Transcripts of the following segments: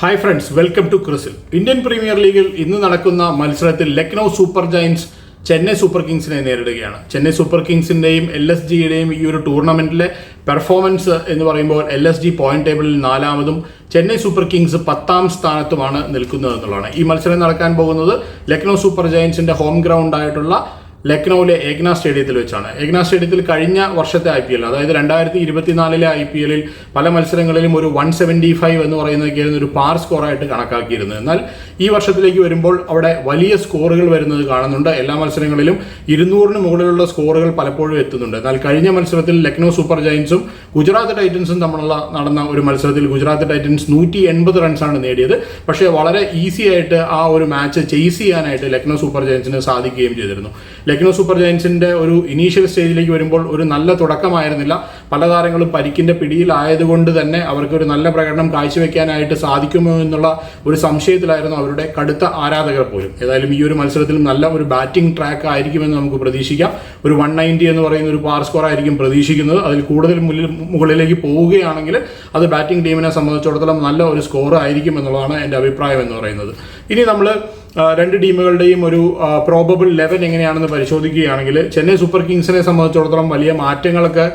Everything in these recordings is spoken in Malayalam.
ഹായ് ഫ്രണ്ട്സ് വെൽക്കം ടു ക്രിസിൽ ഇന്ത്യൻ പ്രീമിയർ ലീഗിൽ ഇന്ന് നടക്കുന്ന മത്സരത്തിൽ Lucknow super giants Chennai super കിങ്സിനെ നേരിടുകയാണ്. ചെന്നൈ സൂപ്പർ കിങ്സിന്റെയും എൽ എസ് ജിയുടെയും ഈ ഒരു ടൂർണമെന്റിലെ പെർഫോമൻസ് എന്ന് പറയുമ്പോൾ എൽ എസ് ജി പോയിന്റ് ടേബിളിൽ നാലാമതും ചെന്നൈ സൂപ്പർ കിങ്സ് പത്താം സ്ഥാനത്തുമാണ് നിൽക്കുന്നത് എന്നുള്ളതാണ്. ഈ മത്സരം നടക്കാൻ പോകുന്നത് ലക്നൗ സൂപ്പർ ജയൻസിന്റെ ഹോം ഗ്രൗണ്ട് ആയിട്ടുള്ള ലക്നൌവിലെ ഏഗ്ന സ്റ്റേഡിയത്തിൽ വെച്ചാണ്. ഏഗ്ന സ്റ്റേഡിയത്തിൽ കഴിഞ്ഞ വർഷത്തെ ഐ പി എൽ അതായത് രണ്ടായിരത്തി ഇരുപത്തിനാലിലെ ഐ പി എല്ലിൽ പല മത്സരങ്ങളിലും ഒരു വൺ സെവന്റി ഫൈവ് എന്ന് പറയുന്നതൊക്കെയായിരുന്നു ഒരു പാർ സ്കോറായിട്ട് കണക്കാക്കിയിരുന്നത്. എന്നാൽ ഈ വർഷത്തിലേക്ക് വരുമ്പോൾ അവിടെ വലിയ സ്കോറുകൾ വരുന്നത് കാണുന്നുണ്ട്. എല്ലാ മത്സരങ്ങളിലും ഇരുന്നൂറിന് മുകളിലുള്ള സ്കോറുകൾ പലപ്പോഴും എത്തുന്നുണ്ട്. എന്നാൽ കഴിഞ്ഞ മത്സരത്തിൽ ലക്നൗ സൂപ്പർ ജയൻസും ഗുജറാത്ത് ടൈറ്റൻസും തമ്മിലുള്ള നടന്ന ഒരു മത്സരത്തിൽ ഗുജറാത്ത് ടൈറ്റൻസ് നൂറ്റി എൺപത് റൺസാണ് നേടിയത്. പക്ഷേ വളരെ ഈസി ആയിട്ട് ആ ഒരു മാച്ച് ചെയ്സ് ചെയ്യാനായിട്ട് ലക്നൗ സൂപ്പർ ജയൻസിന് സാധിക്കുകയും ചെയ്തിരുന്നു. ലക്നൗ സൂപ്പർ ജയൻസിന്റെ ഒരു ഇനീഷ്യൽ സ്റ്റേജിലേക്ക് വരുമ്പോൾ ഒരു നല്ല തുടക്കമായിരുന്നില്ല. പല താരങ്ങളും പരിക്കിന്റെ പിടിയിലായതുകൊണ്ട് തന്നെ അവർക്ക് ഒരു നല്ല പ്രകടനം കാഴ്ചവെക്കാനായിട്ട് സാധിക്കുമോ എന്നുള്ള ഒരു സംശയത്തിലായിരുന്നു അവരുടെ കടുത്ത ആരാധകർ പോലും. ഏതായാലും ഈ ഒരു മത്സരത്തിൽ നല്ല ഒരു ബാറ്റിംഗ് ട്രാക്ക് ആയിരിക്കുമെന്ന് നമുക്ക് പ്രതീക്ഷിക്കാം. ഒരു വൺ നയന്റി എന്ന് പറയുന്ന ഒരു പാർ സ്കോർ ആയിരിക്കും പ്രതീക്ഷിക്കുന്നത്. അതിൽ കൂടുതൽ മുകളിലേക്ക് പോവുകയാണെങ്കിൽ അത് ബാറ്റിംഗ് ടീമിനെ സംബന്ധിച്ചിടത്തോളം നല്ല ഒരു സ്കോർ ആയിരിക്കും എന്നുള്ളതാണ് എന്റെ അഭിപ്രായം എന്ന് പറയുന്നത്. ഇനി നമ്മൾ രണ്ട് ടീമുകളുടെയും ഒരു പ്രോബബിൾ ലെവൽ എങ്ങനെയാണെന്ന് പരിശോധിക്കുകയാണെങ്കിൽ ചെന്നൈ സൂപ്പർ കിങ്സിനെ സംബന്ധിച്ചിടത്തോളം വലിയ മാറ്റങ്ങളൊക്കെ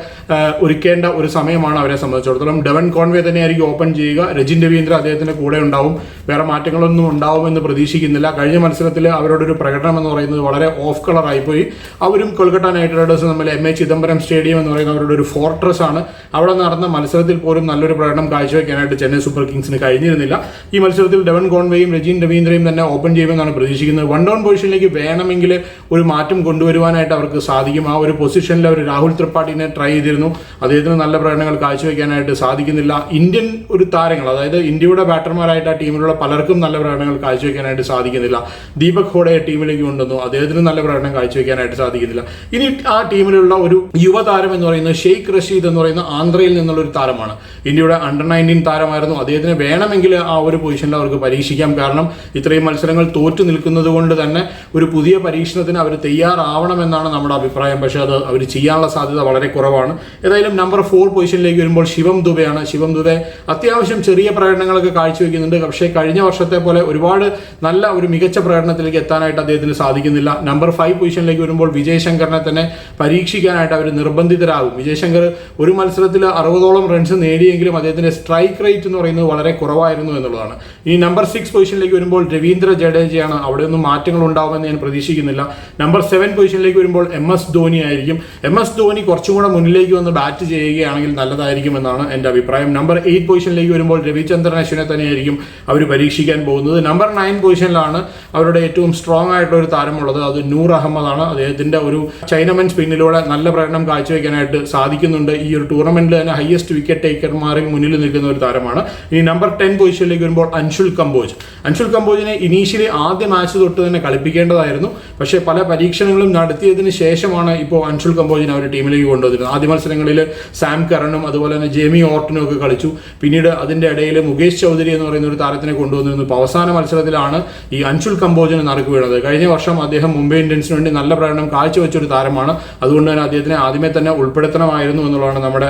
ഒരുക്കേണ്ട ഒരു സമയമാണ് അവരെ സംബന്ധിച്ചിടത്തോളം. ഡെവൻ കോൺവേ തന്നെയായിരിക്കും ഓപ്പൺ ചെയ്യുക. രജിൻ രവീന്ദ്ര അദ്ദേഹത്തിന്റെ കൂടെ ഉണ്ടാവും. വേറെ മാറ്റങ്ങളൊന്നും ഉണ്ടാവുമെന്ന് പ്രതീക്ഷിക്കുന്നില്ല. കഴിഞ്ഞ മത്സരത്തിൽ അവരുടെ ഒരു പ്രകടനം എന്ന് പറയുന്നത് വളരെ ഓഫ് കളർ ആയിപ്പോയി. അവരും കൊൽക്കത്ത നൈറ്റ് റൈഡേഴ്സ് തമ്മിൽ എം എ ചിദംബരം സ്റ്റേഡിയം എന്ന് പറയുന്ന അവരുടെ ഒരു ഫോർട്രസ് ആണ്. അവിടെ നടന്ന മത്സരത്തിൽ പോലും നല്ലൊരു പ്രകടനം കാഴ്ചവെക്കാനായിട്ട് ചെന്നൈ സൂപ്പർ കിങ്സിന് കഴിഞ്ഞിരുന്നില്ല. ഈ മത്സരത്തിൽ ഡെവൻ കോൺവേയും രജിൻ രവീന്ദ്രയും തന്നെ ഓപ്പൺ ചെയ്യുമെന്നാണ് പ്രതീക്ഷിക്കുന്നത്. വൺ ഡൗൺ പൊസിഷനിലേക്ക് വേണമെങ്കിൽ ഒരു മാറ്റം കൊണ്ടുവരുവാനായിട്ട് അവർക്ക് സാധിക്കും. ആ ഒരു പൊസിഷനിൽ അവർ രാഹുൽ ത്രിപാഠിനെ ട്രൈ ചെയ്തിരുന്നു. അദ്ദേഹത്തിന് നല്ല പ്രകടനങ്ങൾ കാഴ്ചവെക്കാനായിട്ട് സാധിക്കുന്നില്ല. ഇന്ത്യൻ ഒരു താരങ്ങൾ അതായത് ഇന്ത്യയുടെ ബാറ്റർമാരായിട്ട് ആ ടീമിലുള്ള പലർക്കും നല്ല പ്രകടനങ്ങൾ കാഴ്ചവെക്കാനായിട്ട് സാധിക്കുന്നില്ല. ദീപക് ഹോഡയെ ടീമിലേക്ക് കൊണ്ടുവന്നു. അദ്ദേഹത്തിന് നല്ല പ്രകടനം കാഴ്ചവെക്കാനായിട്ട് സാധിക്കുന്നില്ല. ഇനി ആ ടീമിലുള്ള ഒരു യുവതാരം എന്ന് പറയുന്നത് ഷെയ്ഖ് റഷീദ് എന്ന് പറയുന്ന ആന്ധ്രയിൽ നിന്നുള്ള ഒരു താരമാണ്. ഇന്ത്യയുടെ അണ്ടർ നയന്റീൻ താരമായിരുന്നു. അദ്ദേഹത്തിന് വേണമെങ്കിൽ ആ ഒരു പൊസിഷനിൽ അവർക്ക് പരീക്ഷിക്കാം. കാരണം ഇത്രയും മത്സരങ്ങൾ തോറ്റു നിൽക്കുന്നത് കൊണ്ട് തന്നെ ഒരു പുതിയ പരീക്ഷണത്തിന് അവർ തയ്യാറാവണമെന്നാണ് നമ്മുടെ അഭിപ്രായം. പക്ഷേ അത് അവർ ചെയ്യാനുള്ള സാധ്യത വളരെ കുറവാണ്. ഏതായാലും നമ്പർ ഫോർ പൊസിഷനിലേക്ക് വരുമ്പോൾ ശിവം ദുബെയാണ്. ശിവം ദുബെ അത്യാവശ്യം ചെറിയ പ്രകടനങ്ങളൊക്കെ കാഴ്ചവെക്കുന്നുണ്ട്. പക്ഷേ കഴിഞ്ഞ വർഷത്തെ പോലെ ഒരുപാട് നല്ല ഒരു മികച്ച പ്രകടനത്തിലേക്ക് എത്താനായിട്ട് അദ്ദേഹത്തിന് സാധിക്കുന്നില്ല. നമ്പർ ഫൈവ് പൊസിഷനിലേക്ക് വരുമ്പോൾ വിജയ് ശങ്കറിനെ തന്നെ പരീക്ഷിക്കാനായിട്ട് അവർ നിർബന്ധിതരാകും. വിജയ് ശങ്കർ ഒരു മത്സരത്തിൽ അറുപതോളം റൺസ് നേടിയെങ്കിലും അദ്ദേഹത്തിന്റെ സ്ട്രൈക്ക് റേറ്റ് എന്ന് പറയുന്നത് വളരെ കുറവായിരുന്നു എന്നുള്ളതാണ്. ഈ നമ്പർ സിക്സ് പൊസിഷനിലേക്ക് വരുമ്പോൾ രവീന്ദ്ര ജഡേജയാണ് അവിടെ ഒന്നും മാറ്റങ്ങൾ ഉണ്ടാവുമെന്ന് ഞാൻ പ്രതീക്ഷിക്കുന്നില്ല. നമ്പർ സെവൻ പൊസിഷനിലേക്ക് വരുമ്പോൾ എം എസ് ധോനി ആയിരിക്കും. എം എസ് ധോനി കുറച്ചും കൂടെ മുന്നിലേക്ക് വന്ന് ബാറ്റ് ചെയ്യുകയാണെങ്കിൽ നല്ലതായിരിക്കും എന്നാണ് എന്റെ അഭിപ്രായം. നമ്പർ എയ്റ്റ് പൊസിഷനിലേക്ക് വരുമ്പോൾ രവിചന്ദ്രൻ അശ്വിനെ തന്നെയായിരിക്കും അവർ പരീക്ഷിക്കാൻ പോകുന്നത്. നമ്പർ നയൻ പൊസിഷനിലാണ് അവരുടെ ഏറ്റവും സ്ട്രോങ് ആയിട്ടുള്ള ഒരു താരമുള്ളത്. അത് നൂർ അഹമ്മദാണ്. അദ്ദേഹത്തിന്റെ ഒരു ചൈനമൻ സ്പിന്നിലൂടെ നല്ല പ്രകടനം കാഴ്ചവെക്കാനായിട്ട് സാധിക്കുന്നുണ്ട്. ഈ ഒരു ടൂർണമെന്റിൽ തന്നെ ഹയസ്റ്റ് വിക്കറ്റ് ടേക്കർമാരിൽ മുന്നിൽ നിൽക്കുന്ന ഒരു താരമാണ്. ഇനി നമ്പർ ടെൻ പൊസിഷനിലേക്ക് വരുമ്പോൾ അൻഷുൽ കമ്പോജ്. അൻഷുൽ കമ്പോജിനെ ഇനീഷ്യലി ആദ്യ മാച്ച് തൊട്ട് തന്നെ കളിപ്പിക്കേണ്ടതായിരുന്നു. പക്ഷേ പല പരീക്ഷണങ്ങളും നടത്തിയതിന് ശേഷമാണ് ഇപ്പോൾ അൻഷുൽ കമ്പോജിനെ അവർ ടീമിലേക്ക് കൊണ്ടുവന്നിരുന്നത്. ആദ്യ മത്സരങ്ങളിൽ സാം കരണും അതുപോലെ തന്നെ ജെമി ഓർട്ടനും ഒക്കെ കളിച്ചു. പിന്നീട് അതിന്റെ ഇടയിൽ മുകേഷ് ചൗധരി എന്ന് പറയുന്ന ഒരു താരത്തിനെ കൊണ്ടുവന്നിരുന്നു. ഇപ്പോൾ അവസാന മത്സരത്തിലാണ് ഈ അൻഷുൽ കമ്പോജിന് നറുക്ക് വീണത്. കഴിഞ്ഞ വർഷം അദ്ദേഹം മുംബൈ ഇന്ത്യൻസിന് വേണ്ടി നല്ല പ്രകടനം കാഴ്ചവെച്ച ഒരു താരമാണ്. അതുകൊണ്ട് തന്നെ അദ്ദേഹത്തിനെ ആദ്യമേ തന്നെ ഉൾപ്പെടുത്തണമായിരുന്നു എന്നുള്ളതാണ് നമ്മുടെ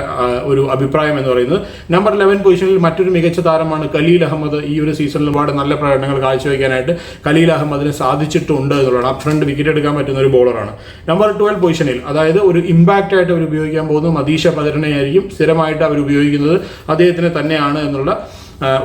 ഒരു അഭിപ്രായം എന്ന് പറയുന്നത്. നമ്പർ ലെവൻ പൊസിഷനിൽ മറ്റൊരു മികച്ച താരമാണ് കലീൽ അഹമ്മദ് ഈ ഒരു സീസണിൽ ഒരുപാട് നല്ല പ്രകടനങ്ങൾ കാഴ്ചവെക്കാനായിട്ട് കലീൽ അഹമ്മദിന് സാധിച്ചിട്ടുണ്ട് എന്നുള്ളതാണ്. അപ് ഫ്രണ്ട് വിക്കറ്റ് എടുക്കാൻ പറ്റുന്ന ഒരു ബോളറാണ് നമ്പർ ട്വൽവ് പൊസിഷനിൽ അതായത് ഒരു ഇമ്പാക്റ്റ് ആയിട്ട് അവർ ഉപയോഗിക്കാൻ പോകുന്നത് മദീഷ പതിരനെയായിരിക്കും സ്ഥിരമായിട്ട് അവർ ഉപയോഗിക്കുന്നത് അദ്ദേഹത്തിന് തന്നെയാണ് എന്നുള്ള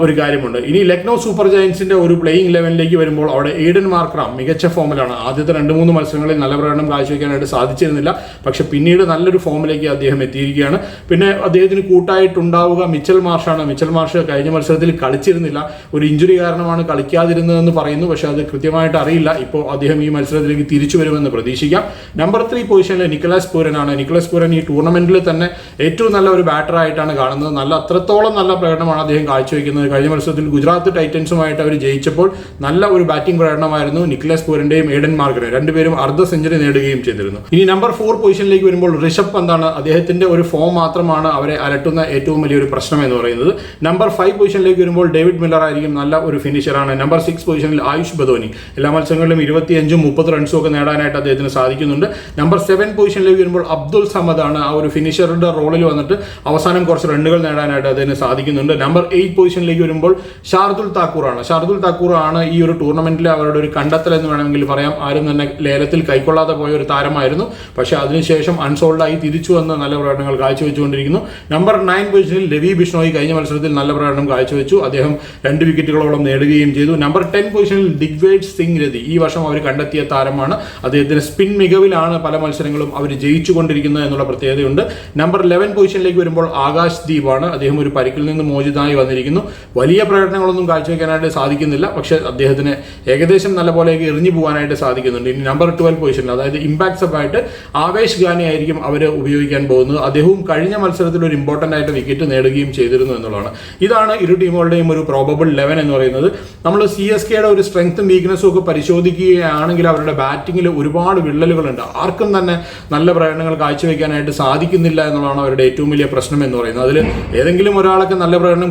ഒരു കാര്യമുണ്ട്. ഇനി ലക്നൗ സൂപ്പർ ജയൻസിന്റെ ഒരു പ്ലേയിങ് ലെവലിലേക്ക് വരുമ്പോൾ അവിടെ എയ്ഡൻ മാർക്രാം മികച്ച ഫോമിലാണ് ആദ്യത്തെ രണ്ട് മൂന്ന് മത്സരങ്ങളിൽ നല്ല പ്രകടനം കാഴ്ചവെക്കാനായിട്ട് സാധിച്ചിരുന്നില്ല. പക്ഷെ പിന്നീട് നല്ലൊരു ഫോമിലേക്ക് അദ്ദേഹം എത്തിയിരിക്കുകയാണ്. പിന്നെ അദ്ദേഹത്തിന് കൂട്ടായിട്ടുണ്ടാവുക മിച്ചൽ മാർഷാണ്. മിച്ചൽ മാർഷ് കഴിഞ്ഞ മത്സരത്തിൽ കളിച്ചിരുന്നില്ല. ഒരു ഇഞ്ചുറി കാരണമാണ് കളിക്കാതിരുന്നതെന്ന് പറയുന്നു. പക്ഷെ അത് കൃത്യമായിട്ട് അറിയില്ല. ഇപ്പോൾ അദ്ദേഹം ഈ മത്സരത്തിലേക്ക് തിരിച്ചു വരുമെന്ന് പ്രതീക്ഷിക്കാം. നമ്പർ ത്രീ പൊസിഷനിൽ നിക്കലാസ് പൂരനാണ്. നിക്കലാസ് പൂരൻ ഈ ടൂർണമെന്റിൽ തന്നെ ഏറ്റവും നല്ല ഒരു ബാറ്റർ ആയിട്ടാണ് കാണുന്നത്. നല്ല അത്രത്തോളം നല്ല പ്രകടനമാണ് അദ്ദേഹം കാഴ്ചവെക്കുന്നത്. കഴിഞ്ഞ മത്സരത്തിൽ ഗുജറാത്ത് ടൈറ്റൻസുമായിട്ട് അവർ ജയിച്ചപ്പോൾ നല്ല ഒരു ബാറ്റിംഗ് പ്രകടനമായിരുന്നു നിക്കലസ് പൂരന്റെയും ഏഡൻ മാർഗറേ രണ്ടുപേരും അർദ്ധ സെഞ്ചുറി നേടുകയും ചെയ്തിരുന്നു. ഇനി നമ്പർ ഫോർ പൊസിഷനിലേക്ക് വരുമ്പോൾ ഋഷഭ് പന്താണ് അദ്ദേഹത്തിന്റെ ഒരു ഫോം മാത്രമാണ് അവരെ അലട്ടുന്ന ഏറ്റവും വലിയൊരു പ്രശ്നം എന്ന് പറയുന്നത്. നമ്പർ ഫൈവ് പൊസിഷനിലേക്ക് വരുമ്പോൾ ഡേവിഡ് മില്ലർ ആയിരിക്കും നല്ല ഒരു ഫിനിഷറാണ് നമ്പർ സിക്സ് പൊസിഷനിൽ ആയുഷ് ബദോനി. എല്ലാ മത്സരങ്ങളിലും ഇരുപത്തിയഞ്ചും മുപ്പത് റൺസും ഒക്കെ നേടാനായിട്ട് അദ്ദേഹത്തിന് സാധിക്കുന്നുണ്ട്. നമ്പർ സെവൻ പൊസിഷനിലേക്ക് വരുമ്പോൾ അബ്ദുൾ സമദ് ആണ് ആ ഒരു ഫിനിഷറുടെ റോളിൽ വന്നിട്ട് അവസാനം കുറച്ച് റണ്ണുകൾ നേടാനായിട്ട് അദ്ദേഹത്തിന് സാധിക്കുന്നുണ്ട്. നമ്പർ എയ്റ്റ് പൊസിഷനിലേക്ക് വരുമ്പോൾ ഷാർദുൽ താക്കൂറാണ്. ഷാർദുൽ താക്കൂറാണ് ഈ ഒരു ടൂർണമെന്റിൽ അവരുടെ ഒരു കണ്ടെത്തൽ എന്ന് വേണമെങ്കിൽ പറയാം. ആരും തന്നെ ലേലത്തിൽ കൈക്കൊള്ളാതെ പോയ ഒരു താരമായിരുന്നു. പക്ഷെ അതിനുശേഷം അൺസോൾഡായി തിരിച്ചു വന്ന് നല്ല പ്രകടനങ്ങൾ കാഴ്ചവെച്ചുകൊണ്ടിരിക്കുന്നു. നമ്പർ നയൻ പൊസിഷനിൽ രവി ബിഷ്ണോയി കഴിഞ്ഞ മത്സരത്തിൽ നല്ല പ്രകടനം കാഴ്ചവെച്ചു. അദ്ദേഹം രണ്ട് വിക്കറ്റുകളോളം നേടുകയും ചെയ്തു. നമ്പർ ടെൻ പൊസിഷനിൽ ദിഗ്വേജ് സിംഗ് രതി. ഈ വർഷം അവർ കണ്ടെത്തിയ താരമാണ്. അദ്ദേഹത്തിന് സ്പിൻ മികവിലാണ് പല മത്സരങ്ങളും അവർ ജയിച്ചുകൊണ്ടിരിക്കുന്നത് എന്നുള്ള പ്രത്യേകതയുണ്ട്. നമ്പർ ലെവൻ പൊസിഷനിലേക്ക് വരുമ്പോൾ ആകാശ് ദീപാണ്. അദ്ദേഹം ഒരു പരിക്കിൽ നിന്ന് മോചിതനായി വന്നിരിക്കുന്നു. വലിയ പ്രകടനങ്ങളൊന്നും കാഴ്ചവെക്കാനായിട്ട് സാധിക്കുന്നില്ല. പക്ഷേ അദ്ദേഹത്തിന് ഏകദേശം നല്ല പോലെയൊക്കെ എറിഞ്ഞു പോകാനായിട്ട് സാധിക്കുന്നുണ്ട്. ഇനി നമ്പർ ട്വൽവ് പൊസിഷനിൽ അതായത് ഇമ്പാക്ട് സബായിട്ട് ആവേശ് ഗാനെ ആയിരിക്കും അവർ ഉപയോഗിക്കാൻ പോകുന്നത്. അദ്ദേഹവും കഴിഞ്ഞ മത്സരത്തിൽ ഒരു ഇമ്പോർട്ടന്റ് ആയിട്ട് വിക്കറ്റ് നേടുകയും ചെയ്തിരുന്നു എന്നുള്ളതാണ്. ഇതാണ് ഇരു ടീമുകളുടെയും ഒരു പ്രോബബിൾ ലെവൻ എന്ന് പറയുന്നത്. നമ്മൾ സി എസ് കെയുടെ ഒരു സ്ട്രെങ്ത്തും വീക്ക്നെസ്സും ഒക്കെ പരിശോധിക്കുകയാണെങ്കിൽ അവരുടെ ബാറ്റിങ്ങിൽ ഒരുപാട് വിള്ളലുകളുണ്ട്. ആർക്കും തന്നെ നല്ല പ്രകടനങ്ങൾ കാഴ്ചവെക്കാനായിട്ട് സാധിക്കുന്നില്ല എന്നുള്ളതാണ് അവരുടെ ഏറ്റവും വലിയ പ്രശ്നം എന്ന് പറയുന്നത്. അതിൽ ഏതെങ്കിലും ഒരാളൊക്കെ നല്ല പ്രകടനം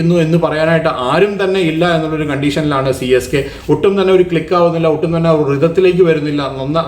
കാഴ്ചവെക്കുന്നു എന്ന് പറയാനായിട്ട് ആരും തന്നെ ഇല്ല എന്നുള്ളൊരു കണ്ടീഷനിലാണ് സി എസ് കെ ഒട്ടും തന്നെ ഒരു ക്ലിക്ക് ആവുന്നില്ല ഒട്ടും തന്നെ ഒരു ഋതത്തിലേക്ക് വരുന്നില്ല.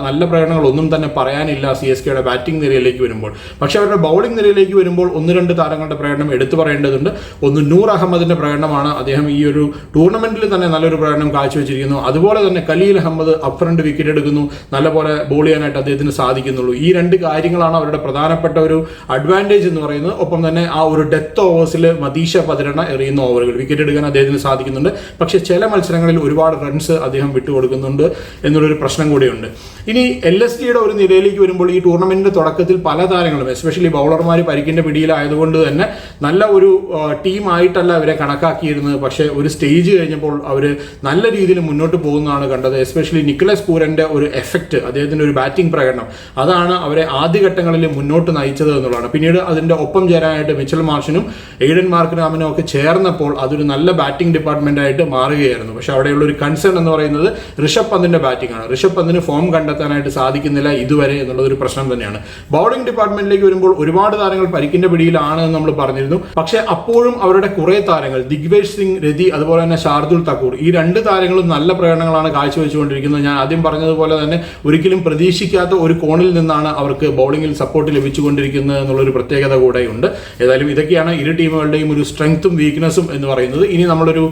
നല്ല പ്രകടനങ്ങൾ ഒന്നും തന്നെ പറയാനില്ല സി എസ് കെയുടെ ബാറ്റിംഗ് നിരയിലേക്ക് വരുമ്പോൾ. പക്ഷേ അവരുടെ ബൗളിംഗ് നിരയിലേക്ക് വരുമ്പോൾ ഒന്ന് രണ്ട് താരങ്ങളുടെ പ്രകടനം എടുത്തു പറയേണ്ടതുണ്ട്. ഒന്ന് നൂർ അഹമ്മദിന്റെ പ്രകടനമാണ് അദ്ദേഹം ഈ ഒരു ടൂർണമെന്റിൽ തന്നെ നല്ലൊരു പ്രകടനം കാഴ്ചവെച്ചിരിക്കുന്നു. അതുപോലെ തന്നെ കലീൽ അഹമ്മദ് അപ്രണ്ട് വിക്കറ്റ് എടുക്കുന്നു. നല്ലപോലെ ബോൾ ചെയ്യാനായിട്ട് അദ്ദേഹത്തിന് സാധിക്കുന്നുള്ളൂ. ഈ രണ്ട് കാര്യങ്ങളാണ് അവരുടെ പ്രധാനപ്പെട്ട ഒരു അഡ്വാന്റേജ് എന്ന് പറയുന്നത്. ഒപ്പം തന്നെ ആ ഒരു ഡെത്ത് ഓവേഴ്സിൽ മദീഷ പതിരെണ്ണ എറിയുന്ന ഓവറുകൾ വിക്കറ്റ് എടുക്കാൻ അദ്ദേഹത്തിന് സാധിക്കുന്നുണ്ട്. പക്ഷെ ചില മത്സരങ്ങളിൽ ഒരുപാട് റൺസ് അദ്ദേഹം വിട്ടുകൊടുക്കുന്നുണ്ട് എന്നുള്ളൊരു പ്രശ്നം കൂടിയുണ്ട്. ഇനി എൽ എസ് ഡിയുടെ ഒരു നിലയിലേക്ക് വരുമ്പോൾ ഈ ടൂർണമെന്റിന്റെ തുടക്കത്തിൽ പല താരങ്ങളും എസ്പെഷ്യലി ബൗളർമാർ പരിക്കിന്റെ പിടിയിലായതുകൊണ്ട് തന്നെ നല്ല ഒരു ടീം ആയിട്ടല്ല അവരെ കണക്കാക്കിയിരുന്നത്. പക്ഷേ ഒരു സ്റ്റേജ് കഴിഞ്ഞപ്പോൾ അവർ നല്ല രീതിയിൽ മുന്നോട്ട് പോകുന്നതാണ് കണ്ടത്. എസ്പെഷ്യലി നിക്കലസ് പൂരന്റെ ഒരു എഫക്റ്റ് അദ്ദേഹത്തിന്റെ ഒരു ബാറ്റിംഗ് പ്രകടനം. അതാണ് അവരെ ആദ്യഘട്ടങ്ങളിൽ മുന്നോട്ട് നയിച്ചത് എന്നുള്ളതാണ്. പിന്നീട് അതിന്റെ ഒപ്പം ചേരാനായിട്ട് മിച്ചൽ മാർഷിനും എയ്ഡൻ മാർക്കിനാമിനും ഒക്കെ ചേർന്നപ്പോൾ അതൊരു നല്ല ബാറ്റിംഗ് ഡിപ്പാർട്ട്മെന്റ് ആയിട്ട് മാറുകയായിരുന്നു. പക്ഷെ അവിടെയുള്ള ഒരു കൺസേൺ എന്ന് പറയുന്നത് ഋഷഭ് പന്തിന്റെ ബാറ്റിംഗ് ആണ്. ഋഷഭ് പന്തിന് ഫോം കണ്ടെത്താനായിട്ട് സാധിക്കുന്നില്ല ഇതുവരെ എന്നുള്ളത് ഒരു പ്രശ്നം തന്നെയാണ്. ബൗളിംഗ് ഡിപ്പാർട്ട്മെന്റിലേക്ക് വരുമ്പോൾ ഒരുപാട് താരങ്ങൾ പരിക്കിന്റെ പിടിയിലാണ് എന്ന് നമ്മൾ പറഞ്ഞിരുന്നു. പക്ഷെ അപ്പോഴും അവരുടെ കുറെ താരങ്ങൾ ദിഗ്വേജ് സിംഗ് രതി അതുപോലെ തന്നെ ഷാർദുൽ തക്കൂർ ഈ രണ്ട് താരങ്ങളും നല്ല പ്രകടനങ്ങളാണ് കാഴ്ചവെച്ചുകൊണ്ടിരിക്കുന്നത്. ഞാൻ ആദ്യം പറഞ്ഞതുപോലെ തന്നെ ഒരിക്കലും പ്രതീക്ഷിക്കാത്ത ഒരു കോണിൽ നിന്നാണ് അവർക്ക് ബൗളിംഗിൽ സപ്പോർട്ട് ലഭിച്ചുകൊണ്ടിരിക്കുന്നത് എന്നുള്ളൊരു പ്രത്യേകത കൂടെയുണ്ട്. ഏതായാലും ഇതൊക്കെയാണ് ഇരു ടീമുകളുടെയും ഒരു സ്ട്രെങ്ത്തും വീക്ക്നെസ്സും എന്ന് പറയുന്നത്. ഇനി നമ്മളൊരു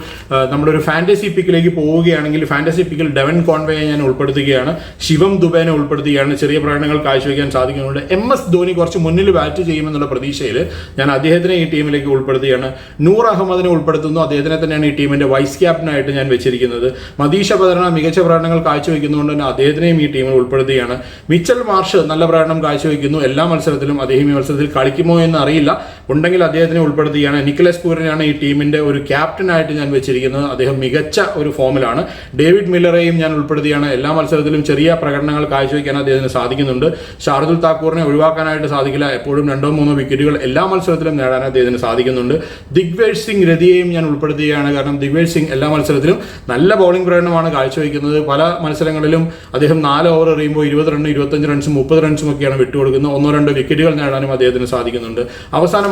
നമ്മളൊരു ഫാന്റസി പിക്കിലേക്ക് പോവുകയാണെങ്കിൽ ഫാന്റസി പിക്കിൽ ഡെവൻ കോൺവേയെ ഞാൻ ഉൾപ്പെടുത്തുകയാണ്. ശിവം ദുബേനെ ഉൾപ്പെടുത്തുകയാണ്. ചെറിയ പ്രകടനങ്ങൾ കാഴ്ചവെക്കാൻ സാധിക്കുന്നുണ്ട്. എം എസ് ധോനി കുറച്ച് മുന്നിൽ ബാറ്റ് ചെയ്യുമെന്നുള്ള പ്രതീക്ഷയിൽ ഞാൻ അദ്ദേഹത്തിനെ ഈ ടീമിലേക്ക് ഉൾപ്പെടുത്തുകയാണ്. നൂർ അഹമ്മദിനെ ഉൾപ്പെടുത്തുന്നു. അദ്ദേഹത്തിനെ തന്നെയാണ് ഈ ടീമിന്റെ വൈസ് ക്യാപ്റ്റനായിട്ട് ഞാൻ വെച്ചിരിക്കുന്നത്. മദീഷ പതരണ മികച്ച പ്രകടനങ്ങൾ കാഴ്ചവെക്കുന്നതുകൊണ്ട് തന്നെ അദ്ദേഹത്തിനെയും ഈ ടീമിൽ ഉൾപ്പെടുത്തുകയാണ്. മിച്ചൽ മാർഷ് നല്ല പ്രകടനം കാഴ്ചവെക്കുന്നു. എല്ലാ മത്സരത്തിലും അദ്ദേഹം ഈ മത്സരത്തിൽ കളിക്കുമോ എന്ന് അറിയില്ല. ഉണ്ടെങ്കിൽ അദ്ദേഹത്തിനെ ഉൾപ്പെടുത്തുകയാണ് നിക്കലസ് പൂരിനെയാണ് ഈ ടീമിന്റെ ഒരു ക്യാപ്റ്റനായിട്ട് ഞാൻ വെച്ചിരിക്കുന്നത്. അദ്ദേഹം മികച്ച ഒരു ഫോമിലാണ്. ഡേവിഡ് മില്ലറെയും ഞാൻ ഉൾപ്പെടുത്തിയാണ്. എല്ലാ മത്സരത്തിലും ചെറിയ പ്രകടനങ്ങൾ കാഴ്ചവെക്കാൻ അദ്ദേഹത്തിന് സാധിക്കുന്നുണ്ട്. ഷാർദുൽ താക്കൂറിനെ ഒഴിവാക്കാനായിട്ട് സാധിക്കില്ല. എപ്പോഴും രണ്ടോ മൂന്നോ വിക്കറ്റുകൾ എല്ലാ മത്സരത്തിലും നേടാൻ അദ്ദേഹത്തിന് സാധിക്കുന്നുണ്ട്. ദിഗ്വേജ് സിംഗ് രതിയെയും ഞാൻ ഉൾപ്പെടുത്തുകയാണ്. കാരണം ദിഗ്വേജ് സിംഗ് എല്ലാ മത്സരത്തിലും നല്ല ബൗളിംഗ് പ്രകടനമാണ് കാഴ്ചവെക്കുന്നത്. പല മത്സരങ്ങളിലും അദ്ദേഹം നാല് ഓവർ എറിയുമ്പോൾ ഇരുപത് റണ്ണും ഇരുപത്തഞ്ച് റൺസും മുപ്പത് റൺസും ഒക്കെയാണ് വിട്ടുകൊടുക്കുന്നത്. ഒന്നോ രണ്ടോ വിക്കറ്റുകൾ നേടാനും അദ്ദേഹത്തിന് സാധിക്കുന്നുണ്ട്.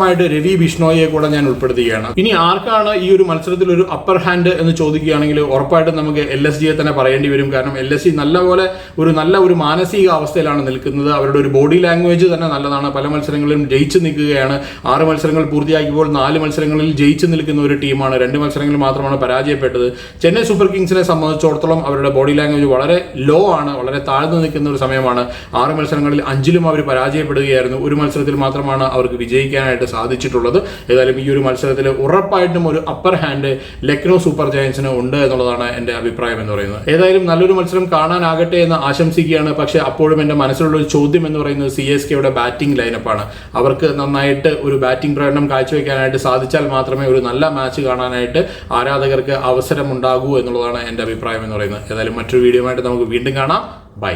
അവസാനമായിട്ട് രവി ബിഷ്ണോയെ കൂടെ ഞാൻ ഉൾപ്പെടുത്തുകയാണ്. ഇനി ആർക്കാണ് ഈ ഒരു മത്സരത്തിൽ ഒരു അപ്പർ ഹാൻഡ് എന്ന് ചോദിക്കുകയാണെങ്കിൽ ഉറപ്പായിട്ടും നമുക്ക് എൽ എസ് ജിയെ തന്നെ പറയേണ്ടി വരും. കാരണം എൽ എസ് ജി നല്ലപോലെ ഒരു നല്ല ഒരു മാനസിക അവസ്ഥയിലാണ് നിൽക്കുന്നത്. അവരുടെ ഒരു ബോഡി ലാംഗ്വേജ് തന്നെ നല്ലതാണ്. പല മത്സരങ്ങളിലും ജയിച്ചു നിൽക്കുകയാണ്. ആറ് മത്സരങ്ങൾ പൂർത്തിയാക്കിയപ്പോൾ നാല് മത്സരങ്ങളിൽ ജയിച്ചു നിൽക്കുന്ന ഒരു ടീമാണ്. രണ്ട് മത്സരങ്ങൾ മാത്രമാണ് പരാജയപ്പെട്ടത്. ചെന്നൈ സൂപ്പർ കിങ്സിനെ സംബന്ധിച്ചിടത്തോളം അവരുടെ ബോഡി ലാംഗ്വേജ് വളരെ ലോ ആണ്. വളരെ താഴ്ന്നു നിൽക്കുന്ന ഒരു സമയമാണ്. ആറ് മത്സരങ്ങളിൽ അഞ്ചിലും അവർ പരാജയപ്പെടുകയായിരുന്നു. ഒരു മത്സരത്തിൽ മാത്രമാണ് അവർക്ക് വിജയിക്കാനായിട്ട് സാധിച്ചിട്ടുള്ളത്. ഏതായാലും ഈ ഒരു മത്സരത്തിൽ ഉറപ്പായിട്ടും ഒരു അപ്പർ ഹാൻഡ് ലക്നോ സൂപ്പർ ജയൻസിന് ഉണ്ട് എന്നുള്ളതാണ് എന്റെ അഭിപ്രായം എന്ന് പറയുന്നത്. ഏതായാലും നല്ലൊരു മത്സരം കാണാനാകട്ടെ എന്ന് ആശംസിക്കുകയാണ്. പക്ഷേ അപ്പോഴും എന്റെ മനസ്സിലുള്ള ഒരു ചോദ്യം എന്ന് പറയുന്നത് സി എസ് കെയുടെ ബാറ്റിംഗ് ലൈനപ്പാണ് അവർക്ക് നന്നായിട്ട് ഒരു ബാറ്റിംഗ് പ്രകടനം കാഴ്ചവെക്കാനായിട്ട് സാധിച്ചാൽ മാത്രമേ ഒരു നല്ല മാച്ച് കാണാനായിട്ട് ആരാധകർക്ക് അവസരം ഉണ്ടാകൂ എന്നുള്ളതാണ് എന്റെ അഭിപ്രായം എന്ന് പറയുന്നത്. ഏതായാലും മറ്റൊരു വീഡിയോ ആയിട്ട് നമുക്ക് വീണ്ടും കാണാം. ബൈ